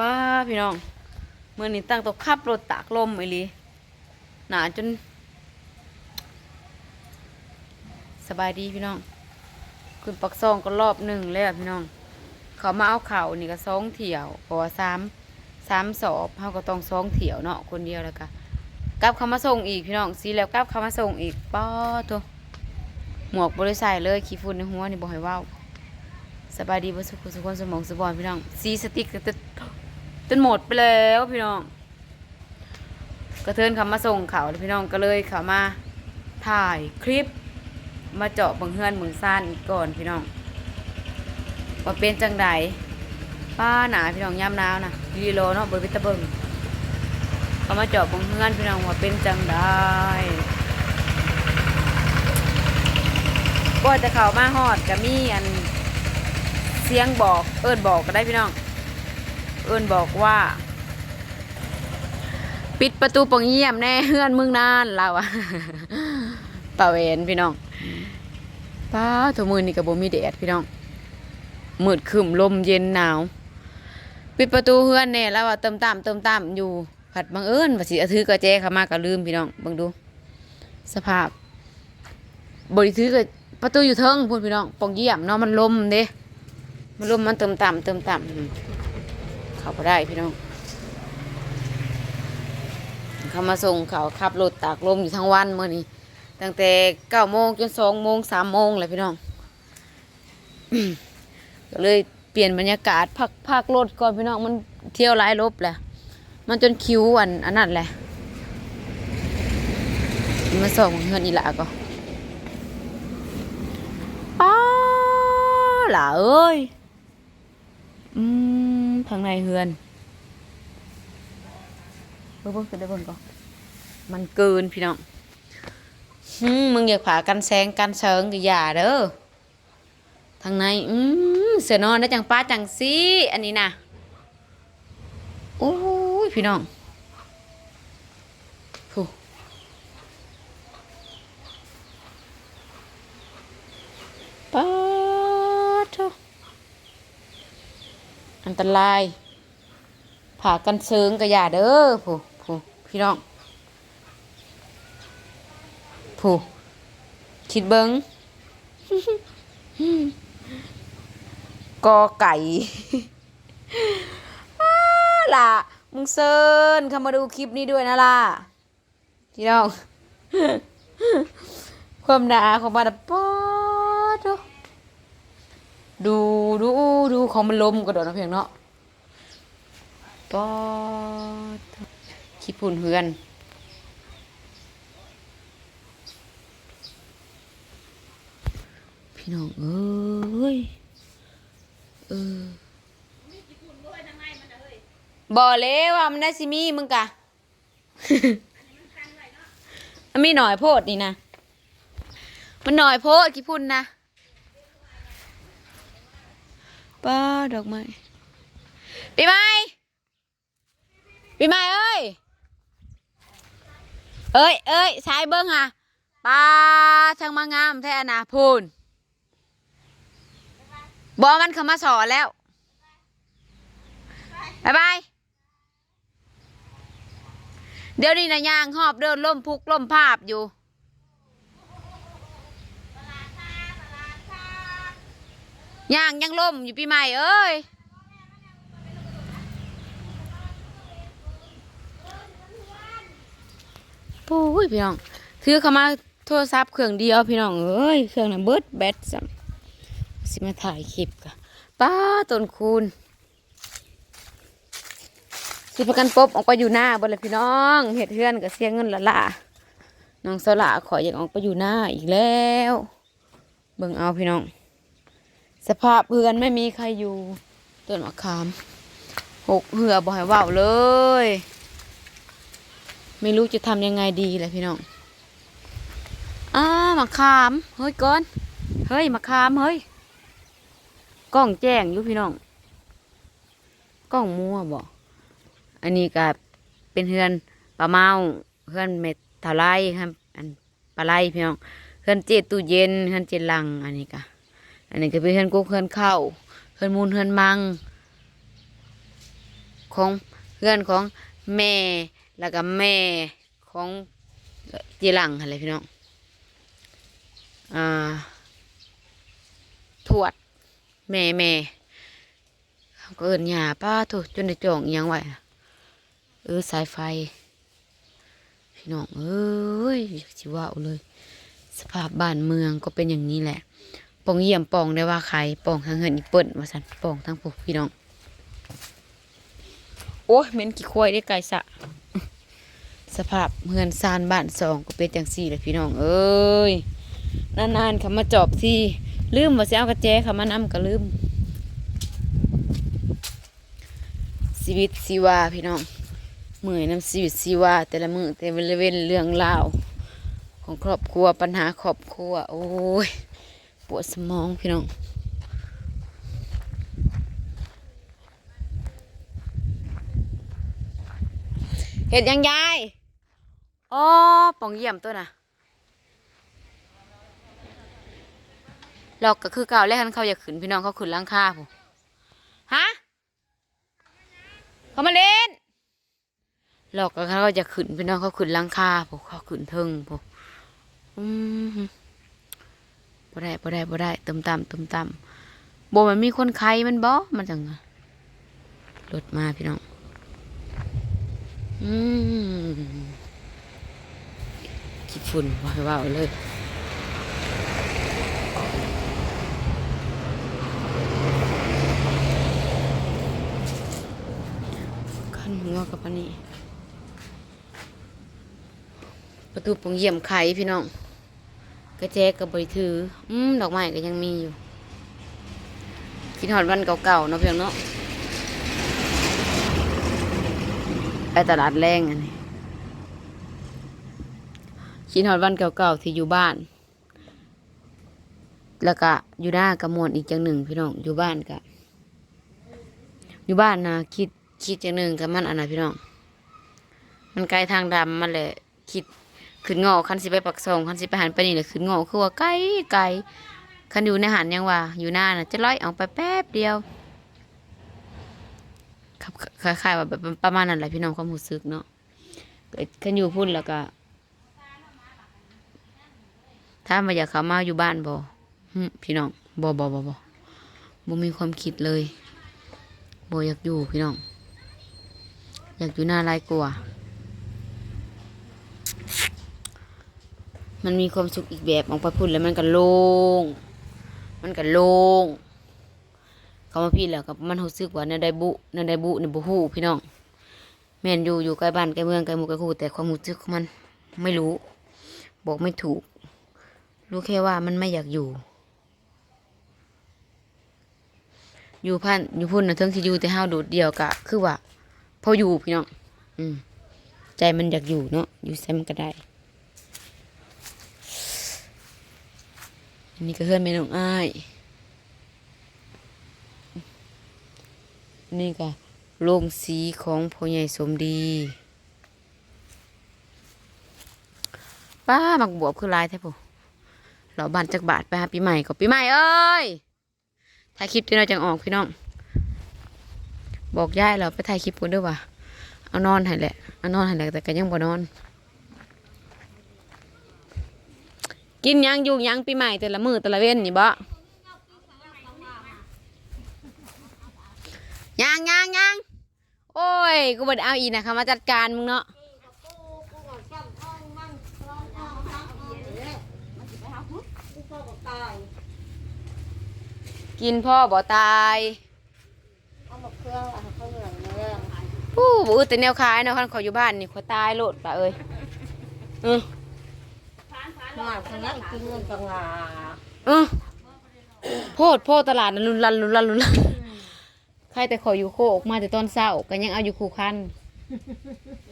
ป้าพี่น้องเมื่อนี้ตั้งตัวขับรถตากลมไอ้ลีหนาจน สบายดีพี่น้องคุณปักซองก็รอบหนึ่งแล้วพี่น้อง เขามาเอาเข่านี่ก็สองเถี่ยวเพราะว่าสามสามสอบเขาก็ต้องสองเถี่ยวเนาะคนเดียวแล้วก็กลับเขามาส่งอีกพี่น้องสีแล้วกลับเขามาส่งอีกป้อตัวหมวกบริใส่เลยขี้ฝุ่นในหัวนี่บอกให้ว้าสบายดีบ่สุขสุขคนสมองสบอนพี่น้องสีสติ๊กก็จน จนหมดไปแล้วพี่น้องกระเทินเขามาส่งเขาพี่น้องก็เลยเขามาถ่ายคลิป มาเจาะบังเฮือนเมืองซ่านอีกก่อนพี่น้องว่าเป็นจังใดป้าหนาพี่น้องย่ำหนาวนะดีโลเนาะเบอร์วิตาเบิงเขามาเจาะบังเฮือนพี่น้องว่าเป็นจังใดก็จะเขามาฮอดก็มีอันเสียงบอกเอิ้นบอกก็ได้พี่น้อง เอิ้นบอกว่า ปิดประตูปองเยี่ยมแน่เฮือนมึงนานเราอะป่าเวนพี่น้องป้าตัวมือนี่กับโบมีแดดพี่น้องมืดครึมลมเย็นหนาว ปิดประตูเฮือนแน่แล้วว่าเติมตามเติมตามอยู่ผัดบังเอิญว่าสิเอาถือกระแจเข้ามาก็ลืมพี่น้องบิ่งดู สภาพบริถือกระประตูอยู่เทิงพูดพี่น้องปองเยี่ยมเนาะมันลมเด้มันลมมันเติมตามเติมตาม เขาไปได้พี่น้องเขามาส่งเขาขับรถตากลมอยู่ทั้งวันเมื่อนี้ตั้งแต่เก้าโมงจนสองโมงสามโมงเลยพี่น้องก็เลยเปลี่ยนบรรยากาศพักพักรถก่อนพี่น้องมันเที่ยวหลายรบแหละมันจนคิวอันอันนั้นแหละมาส่งเงินอีหละก็ป้าหล่ะเอ้ย มทางในเฮือนเบิ่งเบิ่งขึ้นได้เบิ่งก่อนมันเกินพี่น้องอืมมึงอยากผ่ากันแซงกันเชิงก็อย่าเด้อทางในอืมเสือนอนได้จังป้าจังซีอันนี้นะโอ้ยพี่น้องโหป้าดโถอัน ตรายผ่ากันเชิงก็อย่าเด้อผู้ผู้พี่น้องผู้คิดเบิงกอไก่ล่ะ มึงเซินเข้ามาดูคลิปนี้ด้วยนะล่ะพี่น้อง ความหนาของมันป๊อ ดูดูดูของมันลมกระโดดนะเพียงเนาะปอดขี้ปุ่นเฮือนพี่น้องเอ้ยเออบ่เลยว่ามันได้สิมีมึงกะมันมีหน่อยโพดนี่นะ มันหน่อยโพดขี้พุ่นนะ ป้าดอกไม้ปีใหม่ปีใหม่เอ้ย เอ้ยเอ้ยชายเบิ้งอะปลาช่างมางามแท้นะพูนบอมันเข้ามาสอนแล้วบายบาย เดี๋ยวนี้นะยางหอบเดินล่มพุกล่มภาพอยู่ ย่างยังล่มอยู่ปีใหม่เอ้ยปุ้ยพี่น้องถือเข้ามาโทรศัพท์เครื่องเดียวพี่น้องเอ้ยเครื่องนั้นเบิดแบตซ้ำสิมาถ่ายคลิปกะป้าต้นคูณสิประกันปบออกไปอยู่หน้าบ่เลยพี่น้องเห็ดเฮือนกับเสียเงินละละน้องสละขออยากออกไปอยู่หน้าอีกแล้ว เบิ่งเอาพี่น้อง สภาพเฮือนไม่มีใครอยู่ต้นมะขามหกเหือบ่ให้ว่าวเลย ไม่รู้จะทำยังไงดีเลยพี่น้องอ้ามะขามเฮ้ยก้อนเฮ้ยมะขามเฮ้ยกล้องแจ้งอยู่พี่น้องกล้องมัวบ่อันนี้ก็เป็นเฮือนปลาเมาเฮือนเม็ดเท่าไรครับอันปลาไหลพี่น้องเฮือนเจ็ดตู้เย็นเฮือนเจ็ดลังอันนี้ก็ อันนี้ก็เป็นเฮือนกุ๊กเฮือนเข้าเฮือนมูลเฮือนมัง ของเพื่อนของแม่แล้วก็แม่ของเจหลังอะไรพี่น้องอ่าทวด แม่แม่ก็เอินหยาป้าถูกจนได้จองยังไหวเออสายไฟ พี่น้องเอ้ยชิว่าเอาเลย สภาพบ้านเมืองก็เป็นอย่างนี้แหละ ปองเยี่ยมปองได้ว่าใครปองทางเหินอีเปิ่นว่าสันปองทั้งพวกพี่น้อง โอ้ยเหม็นกี่ควายได้ไก่สะ สภาพเมือนซานบ้านสองก็เป็นจังสี่แหละพี่น้อง เอ้ยนานๆเขามาจอบที่ลืมว่าสิเอากระแจเขามานำก็ลืมชีวิตชีวาพี่น้องเมื่อยน้ำชีวิตชีวาแต่ละมือแต่ละเว้นเรื่องราว ของครอบครัวปัญหาครอบครัว โอ้ย ปวดสมองพี่น้องเห็ดยังยายอ๋อปองเยี่ยมตัวน่ะหลอกก็คือเก่าแล้วคันเขาอยากขึ้นพี่น้องเขาขึ้นหลังคาผู้ฮะเขามาเล่นหลอกก็เขาจะขึ้นพี่น้องเขาขึ้นหลังคาผู้เขาขึ้นเทิงผู้อืม บ่ได้บ่ได้บ่ได้เติมตามเติมตามบ่มันมีคนไข้มันบ่มันจังรถมาพี่น้องอืมขี้ฝุ่นว่าว่าเอาเลยขันหัวกับอันนี้ ประตูปงเยี่ยมไข่พี่น้อง กระแจกับบริถือ อืมดอกไม้ก็ยังมีอยู่ คิดหอดวันเก่าๆเนาะเพียงเนาะไปตลาดแรงอันนี้คิดหอดวันเก่าๆที่อยู่บ้าน แล้วก็อยู่หน้ากระมวลอีกจังหนึ่งพี่น้องอยู่บ้านกะอยู่บ้านนะคิดคิดจังหนึ่งกับมันอันนะพี่น้อง มันไกลทางดำมันแหละคิด ขึ้นงาคันสิไปปักซองคันสิไปหันไปนี่แหละขึ้นงาคือว่าไกลไกลคันอยู่ในหันยังว่า อยู่หน้าน่ะจะร้อยออกไปแป๊บเดียวคล้ายๆว่าแบบประมาณนั้นแหละพี่น้องความรู้สึกเนาะคันอยู่พุ่นแล้วก็ถ้ามาอยากเขามาอยู่บ้านบ่พี่น้องบ่บ่บ่บ่บ่มีความคิดเลยบ่อยากอยู่พี่น้อง อยากอยู่หน้าไรกลัว มันมีความสุขอีกแบบออกไปพุ่นแล้วมันก็โล่งมันก็โล่งเขามาพี่แล้วกับมันรู้สึกว่าในได้บุในได้บุในบุหูพี่น้องแม่นอยู่อยู่ใกล้บ้านใกล้เมืองใกล้หมู่ใกล้คู่แต่ความรู้สึกของมันไม่รู้ บอกไม่ถูก รู้แค่ว่ามันไม่อยากอยู่ อยู่พันอยู่พุ่นนะเทิงที่อยู่แต่ห้าวโดดเดียวกะ คือว่าพออยู่พี่น้องอืมใจมันอยากอยู่เนาะอยู่แซมนก็ได้ อันนี้ก็เพื่อนแม่น้องอ้ายนี่ก็โรงสีของพ่อใหญ่สมดีป้ามักบวบคือลายแท้ปุ๊เราบันจากบาทไปหาปีใหม่ก็ปีใหม่เอ้ยถ่ายคลิปที่เราจังออกพี่น้อง บอกย่ายเราไปถ่ายคลิปกันด้วยว่ะเอานอนให้แหละเอานอนให้แหละแต่ก็ยังบ่นอน กินหยังอยู่หยังปีใหม่แต่ละมือแต่ละเว้นนี่บ่ยังยังยังโอ้ย กูบ่ได้เอาอีกนะคะมาจัดการมึงเนาะกินพ่อบ่ตายปู้บ่อึดแต่แนวขายเนาะคันขอยอยู่บ้านนี่ขอยตายโลดป่ะเอ้ยเออ มาทางนั้นกินเงินกังาเออโพดโพดตลาดนั้นลุนลันลุนลันลุนลันใครแต่ขออยู่โคกมาแต่ตอนเช้าก็ยังเอาอยู่คูคัน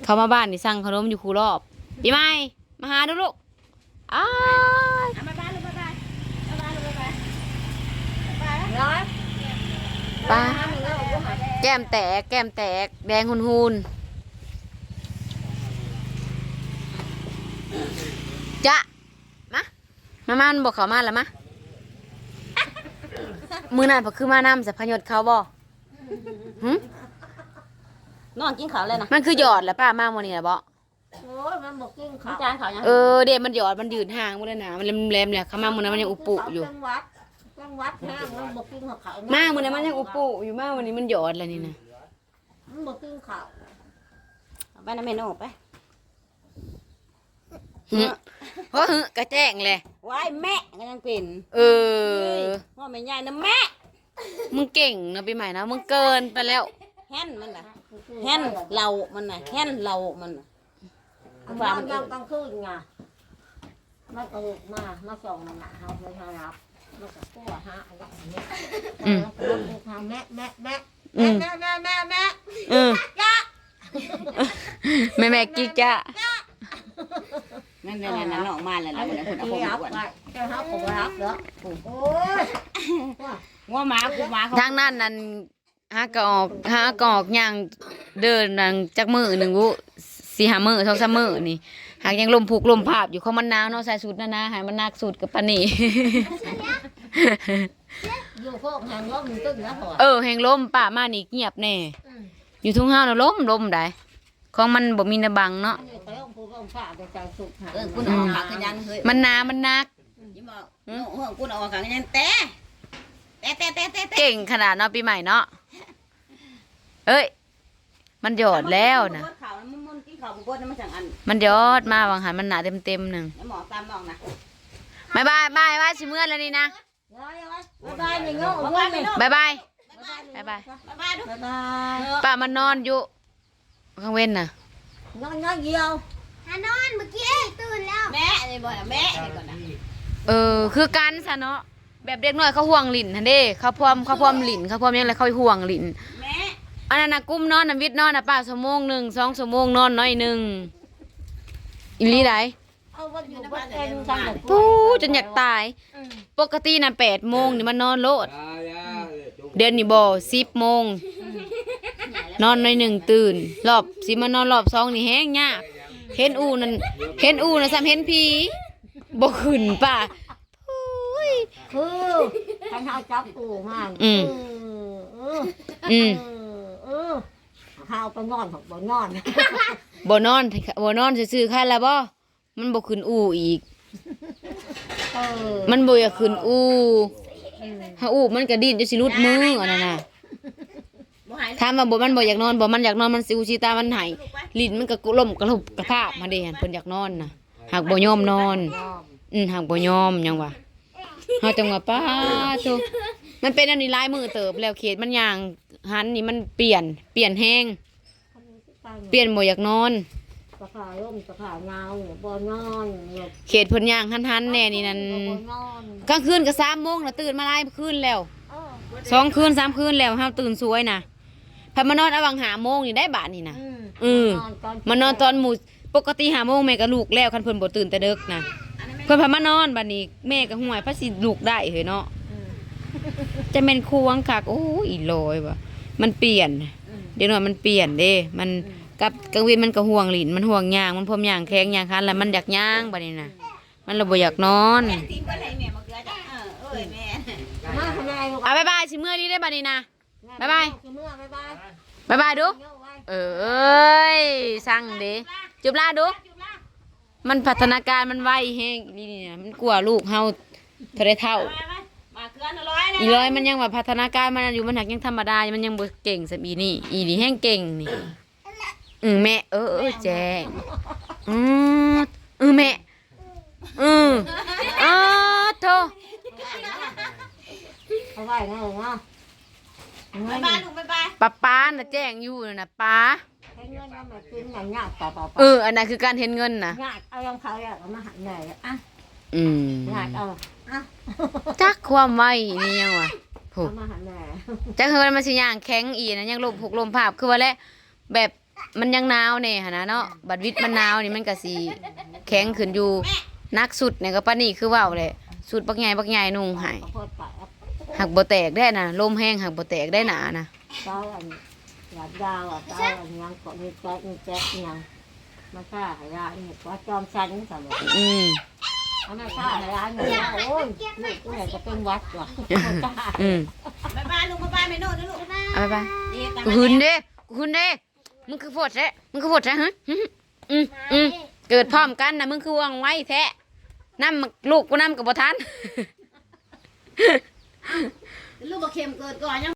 เขามาบ้านนี่สั่งขนมอยู่คูรอบปีใหม่มาหาดูลูกอ้ายมาบ้านลูกมาบ้านมาบ้านลูกมาบ้านร้อยป้าแก้มแตก แก้มแตก แดงหุนหุนจะมา มามามันบอกเขามาแล้วมะมือนั่นพอคือมานำสัพพยศเขาบ่หึนอนกินข้าวเลยนะมันคือหยอดแหละป้ามาโมนี่แหละบ่โอ้ยมันบอกกินข้าวจานข้าวยังเออเด็มันหยอดมันยืนห่างหมดเลยนะมันแหลมๆเลยเขามาโมนั้นมันยังอุปุอยู่ จังหวัดจังหวัดแห้งมันบอกกินข้าวมาโมนั้นมันยังอุปุอยู่มาวันนี้มันหยอดแล้วนี่นะ มันบอกกินข้าวเอาไปนะเมนูไป หึเพราะหึกระแจ้งเลยไว้แม่ก็ยังเป็นเออว่าไม่ใหญ่นะแม่มึงเก่งนะปีใหม่นะมึงเกินไปแล้วแฮนมันน่ะแฮนเรามันน่ะแฮนเรามันน่ะอันนั้นยังกลางคืนไงมันก็ลุกมามาส่งมันหนาเขาไปหารับมันก็กลัวฮะอะไรอย่างเงี้ยอืมมันก็ทำแม่แม่แม่อืมแม่แม่แม่แม่เออแม่แม่กิ๊กจ้ะ นั่นนั่นนั่นนั่นออกมาแล้วแล้วคนเอาเดี๋ผมยวอ้วนไปเจ้าเขาผมรับเด้อโอ้ยว่าหมากูหมาเขาทางนั้นนั่นหากะออกหากะออกย่างเดินนั่งจักมือหนึ่งวุสี่ห้ามือสองสามมือนี่หากยังลมผูกลมภาพอยู่เขามันหนาวเนาะใส่สูทนะนะใหายมันนักสูทกับปานนี่ อยู่พวกแหงล้มตึ้งนะพ่อเออแหงลมป่ามานี่เงียบแน่อยู่ทุ่งห้าวน่ะลมลมได้ของมันบ่มีนาบังเนาะ อันนี้ เขาต้องพูดต้องฝ่าไปใจสุดหาเออคุณเอาขาขึ้นยันเฮ้ยมันหนามันนัก ยิ้มบอกเออหัวคุณเอาขาขึ้นยันแต่แต่แต่แต่แต่แต่เก่งขนาดเนาะปีใหม่เนาะเอ้ย มันหยอดแล้วนะข่าวมันมันกินข่าวบุกมันสั่งอันมันหยอดมาบางหันมันหนาเต็มเต็มๆหนึ่งแล้วหมอตามมองนะบายบายบายบายสิเมื่อแล้วนี่นะย้อยย้อยบ๊ายบายนี่โง่บ๊ายโง่บายนี่ไม่บายบายบ๊ายบายบ๊ายบาย บ๊ายบายดูบ๊ายบายป้ามันนอนอยู่ข้างเว้นน่ะ ย้อยย้อยเดียวแม่เลยบ่แม่เลยก่อนนะเออคือกันซะเนาะแบบเด็กน้อยเขาห่วงหลินทันเด้เขาพร้อมเขาพร้อมหลินเขาพร้อมยังไงเขาห่วงหลินแม่อันนั้นนะกุ้มนอนน่ะวิทย์นอนน่ะป้าชั่วโมงหนึ่งสองชั่วโมงนอนน้อยหนึ่งอีหลีไดเอาวันอยู่บ้านเองกันแบบปู้จนอยากตาย ปกติน่ะแปดโมงนี่มันนอนโลด เดือนนี่บ่สิบโมง นอนน้อยหนึ่งตื่น รอบสิมานอนรอบสองนี่แห้งยากเห็นอูนั่นเห็นอูน่ะซ้ำเห็นผีบ่ขึ้นป่ะโอ้ย คือท่านเอาจับกูมาอืม เอออืมเออข้าวไปนอนของบ่นอนบ่นอนบ่นอนซื่อๆค่ะล่ะบ่มันบ่ขึ้นอูอีก เออมันบ่อยากขึ้นอูถ้าอูมันก็ดิ้นจะสิหลุดมืออันนั้นน่ะบ่ หายถามว่าบ่มันบ่อยากนอนบ่มันอยากนอนมันสิอูสิตามันไหายลิ้นมันก็กุล่มกระทบกระทาบมาเด้หั่นเพิ่นอยากนอนน่ะหากบ่ยอมนอน อืมหากบ่ยอมหยังวะเฮาจังว่าป้าโตมันเป็นอันนี้หลายมือเติบแล้วเขตมันย่างหันนี่มันเปลี่ยนเปลี่ยนแฮงเปลี่ยนบ่อยากนอนสะขาล่มสะขาเงาบ่นอนเนี่ยเขตเพิ่นย่างหันๆแน่นี่นั่นบ่นอนกลางคืนก็3โมงแล้วตื่นมาหลายคืนแล้วเออสองคืนสามคืนแล้วเฮาตื่นสวยนะ พามานอนเอาวังหาโมงนี่ได้บาทนี่นะอืมอืมตอนมานอนตอนหมู่ปกติหาโมงแม่ก็ลูกแล้วคันเพิ่นบ่ตื่นแต่เด็กนะเพิ่นพามานอนบัดนี้แม่ก็ห่วยพระสิลูกได้เฮ้ยเนาะอืมจะเป็นควงคักโอ้ยอีลอยว่ะมันเปลี่ยน เดี๋ยวหน่อยมันเปลี่ยนเด้มันกับกลางวินมันก็ห่วงหลินมันห่วงย่างมันพรมย่างแข้งย่างคันแล้วมันอยากย่างบัดนี้นะมันเลยบ่อยากนอนทีมก็ไหนแม่มาเกลือจ้ะเออเอ้ยแม่มาทำไมลูกเอาบ๊ายบายสิเมื่อนี้ได้บัดนี้นะ บ๊ายบาย เมื่อบ๊ายบายบายบายดูเงี้ยวไว้เออเอ้ยสั่งเด้จุบลาดูมันพัฒนาการมันไวแฮงนี่เนี่ยมันกลัวลูกเฮาเท่าได้เท่ามาเกลือร้อยนะอีร้อยมันยังว่าพัฒนาการมันอยู่มันหักยังธรรมดา มันยังบ่เก่งสับอีนี่ อีนี่แห้งเก่งนี่อือแม่ เออเออแจ้งอือเออแม่อืออ้าโธ่เอาไว้นะลูกเนาะเงิ บ๊ายนบายลูกบ๊ายบายป้าป้าน่ะแจ้งอยู่น่ะนะป้าให้เงินเอามากินอย่างยากต่อต่อไปเอออันนั้นคือการเห็นเงินน่ะยากเอายังเขาอยากเอามาหันหน่อยอะอืมยากเอาอะจักความไวนี่ยังวะโหเอามาหันหน่อยจักคือมันสิย่างแข็งอีนะยังลมผูกลมภาพคือว่าแหละแบบมันยังหนาวแน่หั่นนะเนาะบัดวิทย์มันหนาวนี่มันก็สิแข็งขึ้นอยู่นักสุดเนี่ยก็ปานนี้คือเว้าแหละสุดบักใหญ่บักใหญ่นุ่งให้ ขอโทษไปอะ หักบ่แตกได้นะลมแห้งหักบ่แตกได้หนานะเจ้าอันหยาดยาวอะเจ้าอันยังก็มีแจ๊กมีแจ๊กยังมาฆ่าหายาอีกว่าจอมชันสมบูรณ์อืมเอามาฆ่าหายาหนี่าโอ้ยนี่กูอยากจะเป็นวัดว่ะอืมบ๊ายบายลุงบ๊ายบายแม่โน่ด้วลูกบ๊ายบายายบายกูหึนเด้กูหึนเด้มึงคือฝดแท้มึงคือฝดแท้ฮะอืมอืมเกิดพร้อมกันนะมึงคือวางไว้แท้น้ำลูกกูน้ำกับบ่ทัน ลูกบะเค็มเกิดก่อนยัง